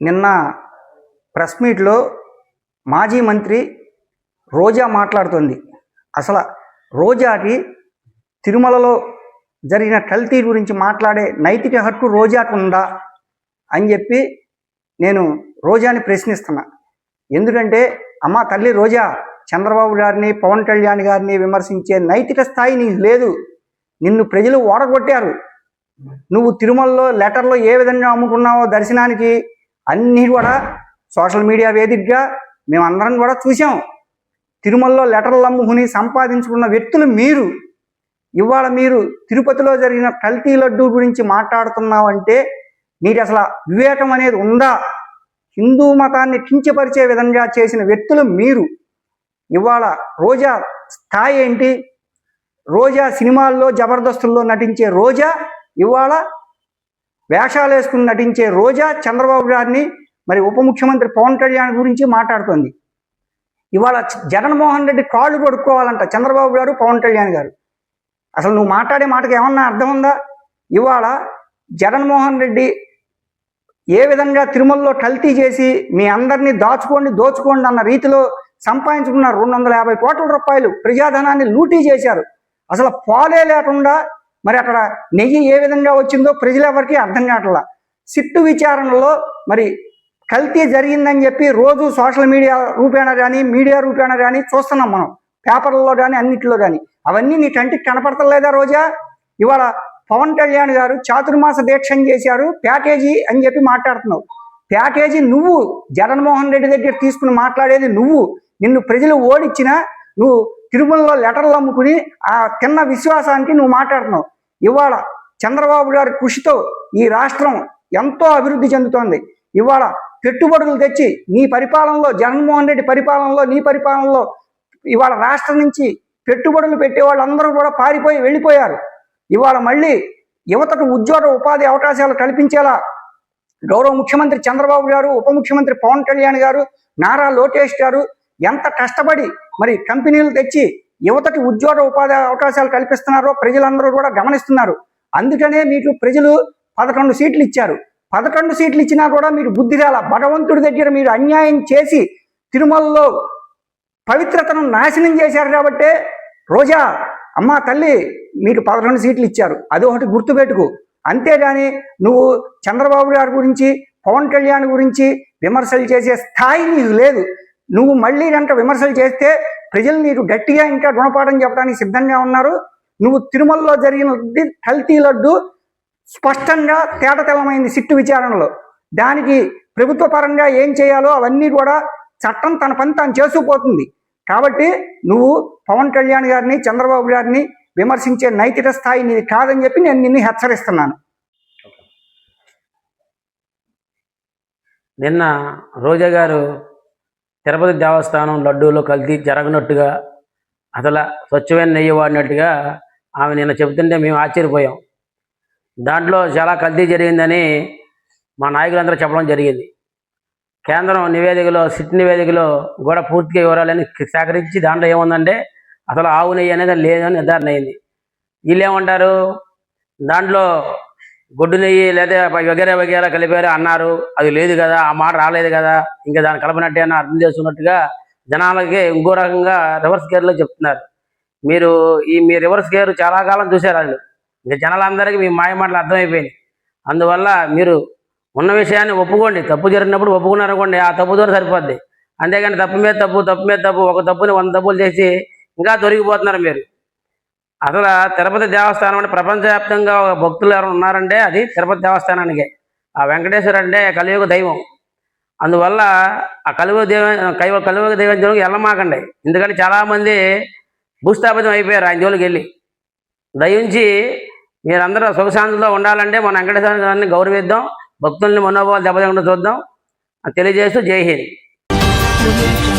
నిన్న ప్రెస్ మీట్లో మాజీ మంత్రి రోజా మాట్లాడుతుంది. అసలు రోజాకి తిరుమలలో జరిగిన కల్తీ గురించి మాట్లాడే నైతిక హక్కు రోజాకు ఉందా అని చెప్పి నేను రోజాని ప్రశ్నిస్తున్నా. ఎందుకంటే అమ్మ తల్లి రోజా చంద్రబాబు గారిని పవన్ కళ్యాణ్ గారిని విమర్శించే నైతిక స్థాయి నీకు లేదు. నిన్ను ప్రజలు ఓడగొట్టారు. నువ్వు తిరుమలలో లెటర్లో ఏ విధంగా అమ్ముకున్నావో దర్శనానికి అన్నీ కూడా సోషల్ మీడియా వేదికగా మేమందరం కూడా చూసాం తిరుమలలో లెటర్లు అమ్ముకుని సంపాదించుకున్న వ్యక్తులు మీరు. ఇవాళ మీరు తిరుపతిలో జరిగిన కల్తీ లడ్డు గురించి మాట్లాడుతున్నామంటే మీరు అసలు వివేకం అనేది ఉందా? హిందూ మతాన్ని కించపరిచే విధంగా చేసిన వ్యక్తులు మీరు. ఇవాళ రోజా స్థాయి ఏంటి? రోజా సినిమాల్లో జబర్దస్తుల్లో నటించే రోజా ఇవాళ వేషాలు వేసుకుని నటించే రోజా చంద్రబాబు గారిని మరి ఉప ముఖ్యమంత్రి పవన్ కళ్యాణ్ గురించి మాట్లాడుతోంది. ఇవాళ జగన్మోహన్ రెడ్డి కాళ్ళు పడుకోవాలంట చంద్రబాబు గారు పవన్ కళ్యాణ్ గారు. అసలు నువ్వు మాట్లాడే మాటకి ఏమన్నా అర్థం ఉందా? ఇవాళ జగన్మోహన్ రెడ్డి ఏ విధంగా తిరుమలలో కల్తీ చేసి మీ అందరినీ దాచుకోండి దోచుకోండి అన్న రీతిలో సంపాదించుకున్నారు రెండు వందల యాభై కోట్ల రూపాయలు ప్రజాధనాన్ని లూటీ చేశారు. అసలు పాలే లేకుండా మరి అక్కడ నెయ్యి ఏ విధంగా వచ్చిందో ప్రజలెవరికి అర్థం కావట్లా? సిట్టు విచారణలో మరి కల్తీ జరిగిందని చెప్పి రోజు సోషల్ మీడియా రూపేణ కానీ మీడియా రూపేణ కానీ చూస్తున్నాం మనం. పేపర్లలో కానీ అన్నిటిలో కానీ అవన్నీ నీ కంటికి కనపడతలేదా రోజా? ఇవాళ పవన్ కళ్యాణ్ గారు చాతుర్మాస దీక్షం చేశారు ప్యాకేజీ అని చెప్పి మాట్లాడుతున్నావు. ప్యాకేజీ నువ్వు జగన్మోహన్ రెడ్డి దగ్గర తీసుకుని మాట్లాడేది నువ్వు. నిన్ను ప్రజలు ఓడించినా నువ్వు తిరుమలలో లెటర్లు అమ్ముకుని ఆ తిన్న విశ్వాసానికి నువ్వు మాట్లాడుతున్నావు. ఇవాళ చంద్రబాబు గారి కృషితో ఈ రాష్ట్రం ఎంతో అభివృద్ధి చెందుతోంది. ఇవాళ పెట్టుబడులు తెచ్చి నీ పరిపాలనలో జగన్మోహన్ రెడ్డి పరిపాలనలో నీ పరిపాలనలో ఇవాళ రాష్ట్రం నుంచి పెట్టుబడులు పెట్టే వాళ్ళందరూ కూడా పారిపోయి వెళ్ళిపోయారు. ఇవాళ మళ్ళీ యువతకు ఉద్యోగ ఉపాధి అవకాశాలు కల్పించేలా గౌరవ ముఖ్యమంత్రి చంద్రబాబు గారు ఉప ముఖ్యమంత్రి పవన్ కళ్యాణ్ గారు నారా లోకేష్ గారు ఎంత కష్టపడి మరి కంపెనీలు తెచ్చి యువతకి ఉద్యోగ ఉపాధి అవకాశాలు కల్పిస్తున్నారో ప్రజలందరూ కూడా గమనిస్తున్నారు. అందుకనే మీకు ప్రజలు పదకొండు సీట్లు ఇచ్చారు. పదకొండు సీట్లు ఇచ్చినా కూడా మీరు బుద్ధి రాల. భగవంతుడి దగ్గర మీరు అన్యాయం చేసి తిరుమలలో పవిత్రతను నాశనం చేశారు కాబట్టే రోజా అమ్మ తల్లి మీకు పదకొండు సీట్లు ఇచ్చారు. అది ఒకటి గుర్తుపెట్టుకు. అంతేగాని నువ్వు చంద్రబాబు గారి గురించి పవన్ కళ్యాణ్ గురించి విమర్శలు చేసే స్థాయి నీకు లేదు. నువ్వు మళ్ళీ కనుక విమర్శలు చేస్తే ప్రజలు నీకు గట్టిగా ఇంకా గుణపాఠం చెప్పడానికి సిద్ధంగా ఉన్నారు. నువ్వు తిరుమలలో జరిగిన కల్తీ లడ్డు స్పష్టంగా తేటతెల్లమైంది సిట్టు విచారణలో. దానికి ప్రభుత్వ పరంగా ఏం చేయాలో అవన్నీ కూడా చట్టం తన పని తాను చేసుకుపోతుంది. కాబట్టి నువ్వు పవన్ కళ్యాణ్ గారిని చంద్రబాబు గారిని విమర్శించే నైతిక స్థాయి నీది కాదని చెప్పి నేను నిన్ను హెచ్చరిస్తున్నాను. నిన్న రోజా గారు తిరుపతి దేవస్థానం లడ్డూలో కల్తీ జరగనట్టుగా అసలు స్వచ్ఛమైన నెయ్యి వాడినట్టుగా ఆమె నిన్న చెబుతుంటే మేము ఆశ్చర్యపోయాం. దాంట్లో చాలా కల్తీ జరిగిందని మా నాయకులందరూ చెప్పడం జరిగింది. కేంద్రం నివేదికలో సిట్ నివేదికలో కూడా పూర్తిగా వివరాలని సేకరించి దాంట్లో ఏముందంటే అసలు ఆవు నెయ్యి అనేది లేదని నిర్ధారణ అయింది. వీళ్ళు ఏమంటారు? దాంట్లో గొడ్డు నెయ్యి లేదా వగేరా వగేరా కలిపారు అన్నారు. అది లేదు కదా ఆ మాట రాలేదు కదా ఇంకా దాన్ని కలపనట్టే అని అర్థం చేసుకున్నట్టుగా జనాలకి ఇంకో రకంగా రివర్స్ గేర్లో చెప్తున్నారు. మీరు ఈ మీ రివర్స్ గేర్ చాలా కాలం చూశారు వాళ్ళు ఇంకా జనాలందరికీ మీ మాయ మాటలు అర్థమైపోయింది అందువల్ల మీరు ఉన్న విషయాన్ని ఒప్పుకోండి. తప్పు జరిగినప్పుడు ఒప్పుకున్నారనుకోండి ఆ తప్పుతో సరిపోద్ది. అంతేగాని తప్పు మీద తప్పు తప్పు మీద తప్పు ఒక తప్పుని వంద తప్పులు చేసి ఇంకా దొరికిపోతున్నారు మీరు. అసలు తిరుపతి దేవస్థానం అంటే ప్రపంచవ్యాప్తంగా భక్తులు ఎవరు ఉన్నారంటే అది తిరుపతి దేవస్థానానికే. ఆ వెంకటేశ్వర అంటే కలియుగ దైవం. అందువల్ల ఆ కలువ దేవ కైవ కలువ దైవం జోలికి వెళ్ళమాకండి. ఎందుకంటే చాలామంది భూస్థాపితం అయిపోయారు ఆయన జోలికి వెళ్ళి. దయించి మీరందరూ సుఖశాంతిలో ఉండాలంటే మన వెంకటేశ్వరాన్ని గౌరవిద్దాం. భక్తుల్ని మనోభావాలు దెబ్బతికుండా చూద్దాం తెలియజేస్తూ జై హింద్ Audio Jungle.